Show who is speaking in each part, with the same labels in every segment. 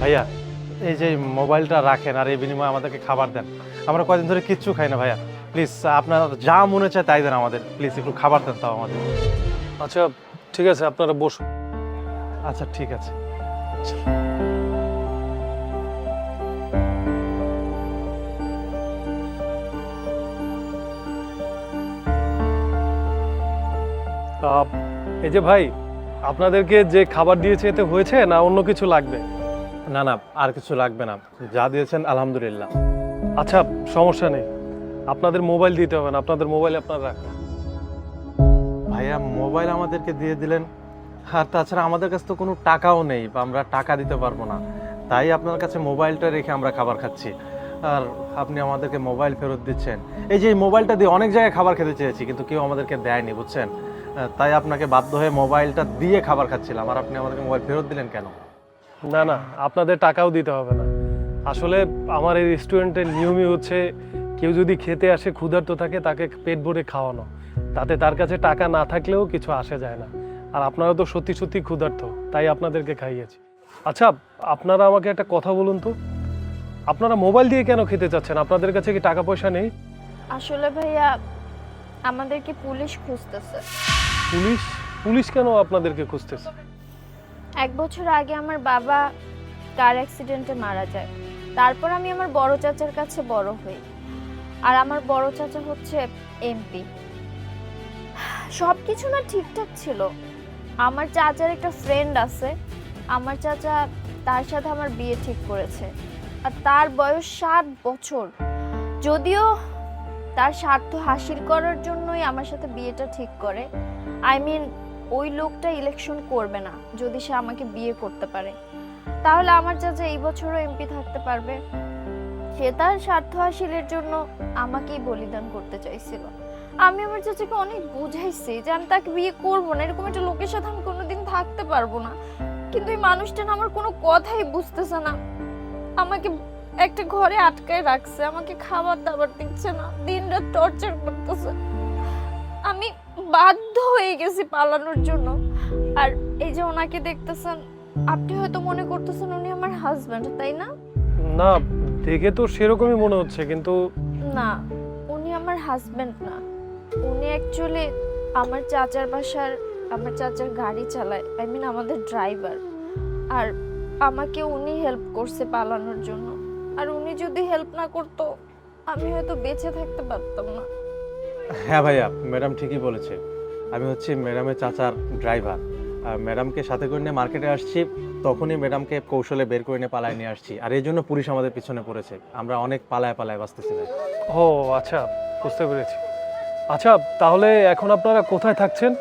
Speaker 1: ভাইয়া এই যে মোবাইলটা রাখেন আর এই বিনিময়ে আমাদেরকে খাবার দেন। আমরা কয়দিন ধরে কিচ্ছু খাই না ভাইয়া। প্লিজ আপনার যা মনে চায় তাই দেন আমাদের। প্লিজ একটু খাবার দেন তাও আমাদের।
Speaker 2: আচ্ছা ঠিক আছে আপনারা বসুন।
Speaker 1: আচ্ছা ঠিক আছে।
Speaker 2: এই যে ভাই আপনাদেরকে যে খাবার দিয়েছে এতে হয়েছে না অন্য কিছু লাগবে?
Speaker 1: না না, আর কিছু লাগবে না। যা দিয়েছেন, আলহামদুলিল্লাহ।
Speaker 2: আচ্ছা সমস্যা নেই। আপনাদের মোবাইল দিতে হবে না, আপনাদের মোবাইল আপনারা রাখুন
Speaker 1: ভাইয়া, মোবাইল আমাদেরকে দিয়ে দিলেন। আর তাছাড়া আমাদের কাছে তো কোনো টাকাও নেই বা আমরা টাকা দিতে পারব না। তাই আপনার কাছে মোবাইলটা রেখে আমরা খাবার খাচ্ছি। আর আপনি আমাদেরকে মোবাইল ফেরত দিচ্ছেন। এই যে এই মোবাইলটা দিয়ে অনেক জায়গায় খাবার খেতে চেয়েছি, কিন্তু কেউ আমাদেরকে দেয়নি, বুঝছেন? তাই আপনাকে বাধ্য হয়ে মোবাইলটা দিয়ে খাবার খাচ্ছিলাম। আর আপনি আমাদেরকে মোবাইল ফেরত দিলেন কেন?
Speaker 2: না না আপনাদের টাকাও দিতে হবে না। আসলে আমার এই রেস্টুরেন্টের নিয়মই হচ্ছে কেউ যদি খেতে আসে ক্ষুধার্ত থাকে তাকে পেট ভরে খাওয়ানো। তাতে তার কাছে টাকা না থাকলেও কিছু আসে যায় না। আর আপনারা তো সত্যি সত্যি ক্ষুধার্ত তাই আপনাদেরকে খাইয়েছি। আচ্ছা আপনারা আমাকে একটা কথা বলুন তো। আপনারা মোবাইল দিয়ে কেন খেতে চাচ্ছেন? আপনাদের কাছে কি টাকা পয়সা নেই?
Speaker 3: আসলে ভাইয়া আমাদেরকে পুলিশ খুঁজতেছে।
Speaker 2: পুলিশ? পুলিশ কেন আপনাদেরকে খুঁজতেছে?
Speaker 3: এক বছর আগে আমার বাবা কার অ্যাক্সিডেন্টে মারা যায়। তারপর আমি আমার বড় চাচার কাছে বড় হই। আর আমার বড় চাচা হচ্ছে এমপি সব কিছু না ঠিকঠাক ছিল। আমার চাচার একটা ফ্রেন্ড আছে। আমার চাচা তার সাথে আমার বিয়ে ঠিক করেছে। আর তার বয়স সাত বছর। যদিও তার স্বার্থ হাসিল করার জন্যই আমার সাথে বিয়েটা ঠিক করে। আই মিন ওই লোকটা ইলেকশন করবে না, যদি সে আমাকে বিয়ে করতে পারে। তাহলে আমার চাচা এই বছরও এমপি থাকতে পারবে। সে তার স্বার্থ হাসিলের জন্য আমাকেই বলিদান করতে চাইছিল। আমি আমার চাচাকে অনেক বুঝাইছি যে আমি তাকে বিয়ে করব না, এরকম একটা লোকের সাথে আমি কোনোদিন থাকতে পারব না। কিন্তু এই মানুষটা না আমার কোনো কথাই বুঝতেছে না। আমাকে একটা ঘরে আটকায় রাখছে, আমাকে খাবার দাবার দিচ্ছে না দিন রাত টর্চার করতেছে। আমি বাধ্য হয়ে গেছি পালানোর জন্য। আর এই যে ওনাকে দেখতেছেন আপনি হয়তো মনে করতেছেন উনি আমার হাজব্যান্ড তাই না?
Speaker 2: না দেখে তো সেরকমই মনে হচ্ছে কিন্তু
Speaker 3: না উনি আমার হাজব্যান্ড না। উনি অ্যাকচুয়ালি আমার চাচার বাসার আমার চাচার গাড়ি চালায় আই মিন আমাদের ড্রাইভার আর আমাকে উনি হেল্প করছে পালানোর জন্য। আর উনি যদি হেল্প না করতো আমি হয়তো বেঁচে থাকতে পারতাম না।
Speaker 1: হ্যাঁ ভাইয়া ম্যাডাম ঠিকই বলেছে। আমি হচ্ছি ম্যাডামের চাচার ড্রাইভার। আর ম্যাডামকে সাথে করে নিয়ে মার্কেটে আসছি তখনই ম্যাডামকে কৌশলে বের করে নিয়ে পালায় নিয়ে আসছি। আর এই জন্য পুলিশ আমাদের পিছনে পড়েছে। আমরা অনেক পালায় পালায় বাঁচতেছি ভাই।
Speaker 2: ও আচ্ছা বুঝতে পেরেছি। আচ্ছা তাহলে এখন আপনারা কোথায় থাকছেন?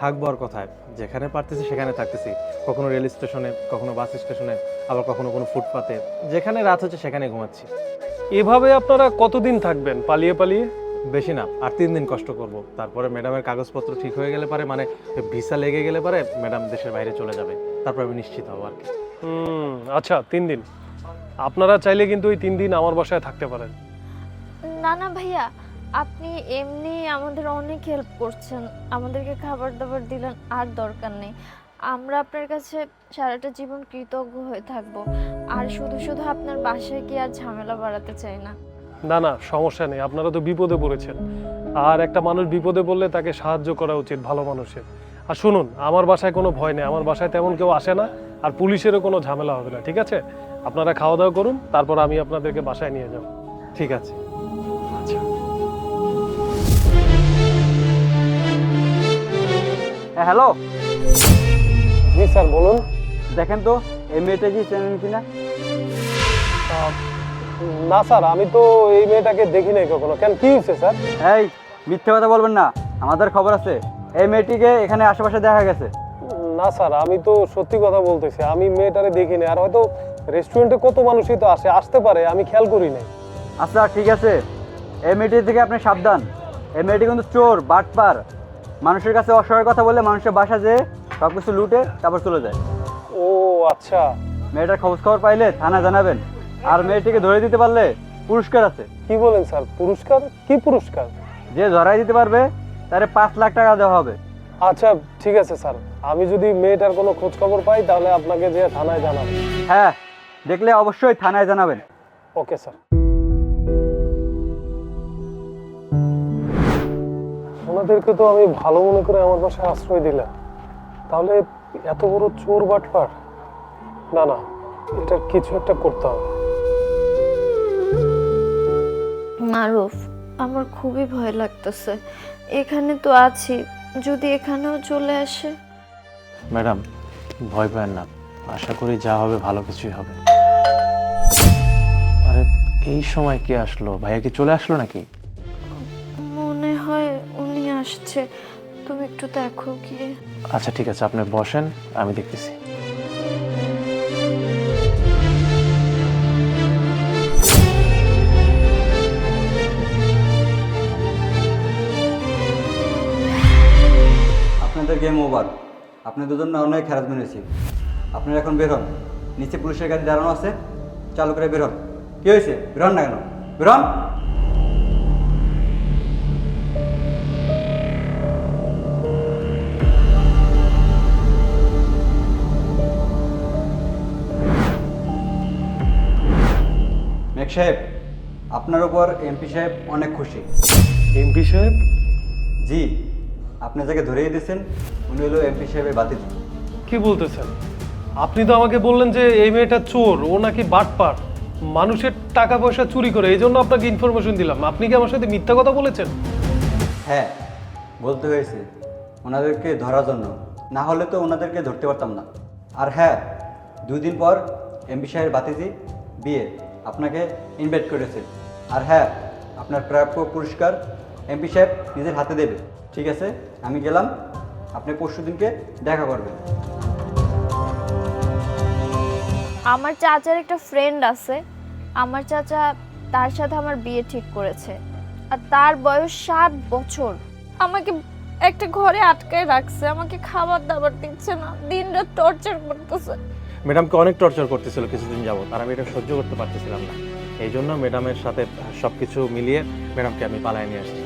Speaker 1: থাকব আর কোথায়? যেখানে পারতেছি সেখানে থাকতেছি। কখনো রেল স্টেশনে কখনো বাস স্টেশনে আবার কখনো কোনো ফুটপাতে। যেখানে রাত হচ্ছে সেখানে ঘুমাচ্ছি।
Speaker 2: এভাবে আপনারা কতদিন থাকবেন পালিয়ে পালিয়ে?
Speaker 1: বেশি না আর তিন দিন কষ্ট করব। তারপরে ম্যাডামের কাগজপত্র ঠিক হয়ে গেলে পারে মানে ভিসা লেগে গেলে পারে ম্যাডাম দেশের বাইরে চলে যাবে। তারপর আমি নিশ্চিত হব আর কি।
Speaker 2: হুম আচ্ছা তিন দিন। আপনারা চাইলে কিন্তু ওই তিন দিন আমার বাসায় থাকতে পারেন।
Speaker 3: না না ভাইয়া আপনি এমনি আমাদের অনেক হেল্প করছেন। আমাদেরকে খাবার দাবার দিলেন আর দরকার নেই। আমরা আপনার কাছে সারাটা জীবন কৃতজ্ঞ হয়ে থাকব। আর শুধু শুধু আপনার বাসায় কি আর ঝামেলা বাড়াতে চাই না।
Speaker 2: না না সমস্যা নেই আপনারা তো বিপদে পড়েছেন। আর একটা মানুষ বিপদে পড়লে তাকে সাহায্য করা উচিত ভালো মানুষের। আর শুনুন আমার বাসায় কোনো ভয় নেই আমার বাসায় তেমন কেউ আসে না আর পুলিশেরও কোনো ঝামেলা হবে না ঠিক আছে? আপনারা খাওয়া দাওয়া করুন তারপর আমি আপনাদেরকে বাসায় নিয়ে যাব।
Speaker 1: ঠিক আছে।
Speaker 2: আচ্ছা।
Speaker 4: হ্যাঁ হ্যালো?
Speaker 2: জি স্যার বলুন।
Speaker 4: দেখেন তো এই মেয়েটা কি চেনেন কিনা?
Speaker 2: না স্যার আমি তো এই মেয়েটাকে দেখি নাই কখনো। কেন কি হয়েছে স্যার?
Speaker 4: এই মিথ্যে কথা বলবেন না। আমাদের খবর আছে। এই মেয়েটিকে এখানে আশেপাশে দেখা গেছে।
Speaker 2: না স্যার আমি তো সত্যি কথা বলতেছি আমি মেয়েটারে দেখিনি আর হয়তো রেস্টুরেন্টে কত মানুষই তো আসে আসতে পারে আমি খেয়াল করি নাই।
Speaker 4: আচ্ছা ঠিক আছে। এই মেয়েটির থেকে আপনি সাবধান। এই মেয়েটি কিন্তু চোর বাটপার। মানুষের কাছে অসহায় কথা বলে মানুষের বাসা যেয়ে সব কিছু লুটে তারপর চলে যায়।
Speaker 2: ও আচ্ছা।
Speaker 4: মেয়েটার খোঁজ খবর পাইলে থানা জানাবেন। আর মেয়েটিকে ধরে দিতে পারলে পুরস্কার আছে।
Speaker 2: কি বলেন স্যার? পুরস্কার? কি পুরস্কার?
Speaker 4: যে ধরাই দিতে পারবে তারে পাঁচ লাখ টাকা দেওয়া হবে।
Speaker 2: আচ্ছা ঠিক আছে স্যার। আমি যদি মেয়েটার কোনো খোঁজ খবর পাই তাহলে আপনাকে যে থানায় জানাব।
Speaker 4: হ্যাঁ দেখলে অবশ্যই থানায় জানাবেন।
Speaker 2: Okay sir. ওনাদেরকে তো আমি ভালো মনে করে আমার বাসায় আশ্রয় দিলাম। তাহলে এত বড় চোর বাটপার? না না এটার কিছু একটা করতে হবে।
Speaker 3: মারুফ আমার খুবই ভয় লাগতেছে। এখানে তো আছি যদি এখানেও চলে আসে?
Speaker 1: ম্যাডাম ভয় পাবেন না। আশা করি যা হবে ভালো কিছুই হবে। আরে এই সময় কে আসলো? ভাইয়া কি চলে আসলো নাকি?
Speaker 3: মনে হয় উনি আসছে। তুমি একটু দেখো গিয়ে।
Speaker 1: আচ্ছা ঠিক আছে আপনি বসেন আমি দেখতেছি।
Speaker 4: আপনাদের গেম ওভার আপনি দুজন না অনেক হ্যারাসমেন্ট হয়েছি। আপনারা এখন বের হন। নিচে পুলিশের গাড়ি দাঁড়ানো আছে। চালু করে বের হন। কী হয়েছে? বের হন না কেন? বের হন! মেক সাহেব আপনার উপর এমপি সাহেব অনেক খুশি।
Speaker 2: এমপি সাহেব?
Speaker 4: জি। আপনি যাকে ধরিয়ে দিয়েছেন উনি হলো এমপি সাহেবের বাতিল।
Speaker 2: কি বলতেছেন? আপনি তো আমাকে বললেন যে এই মেয়েটা চোর ও নাকি বাটপার। মানুষের টাকা পয়সা চুরি করে এই জন্য আপনাকে ইনফরমেশন দিলাম। আপনি কি আমার সাথে মিথ্যা কথা বলেছেন?
Speaker 4: হ্যাঁ বলতে হয়েছে ওনাদেরকে ধরার জন্য। না হলে তো ওনাদেরকে ধরতে পারতাম না। আর হ্যাঁ দুই দিন পর এমপি সাহেবের বাতিজি বিয়ে আপনাকে ইনভাইট করেছে। আর হ্যাঁ আপনার প্রাপ্য পুরস্কার এমপি সাহেব নিজের হাতে দেবে। ঠিক আছে? আমি গেলাম আপনি পরশু দিনকে দেখা করবেন।
Speaker 3: আমার চাচার একটা ফ্রেন্ড আছে। আমার চাচা তার সাথে আমার বিয়ে ঠিক করেছে। আর তার বয়স সাত বছর। আমাকে একটা ঘরে আটকায় রাখছে আমাকে খাবার দাবার দিচ্ছে না দিন রাত টর্চার করতেছে।
Speaker 1: ম্যাডামকে অনেক টর্চার করতেছিল কিছুদিন যাবত আর আমি এটা সহ্য করতে পারতেছিলাম না। এই জন্য ম্যাডামের সাথে সব কিছু মিলিয়ে ম্যাডামকে আমি পালায় নিয়ে আসছি।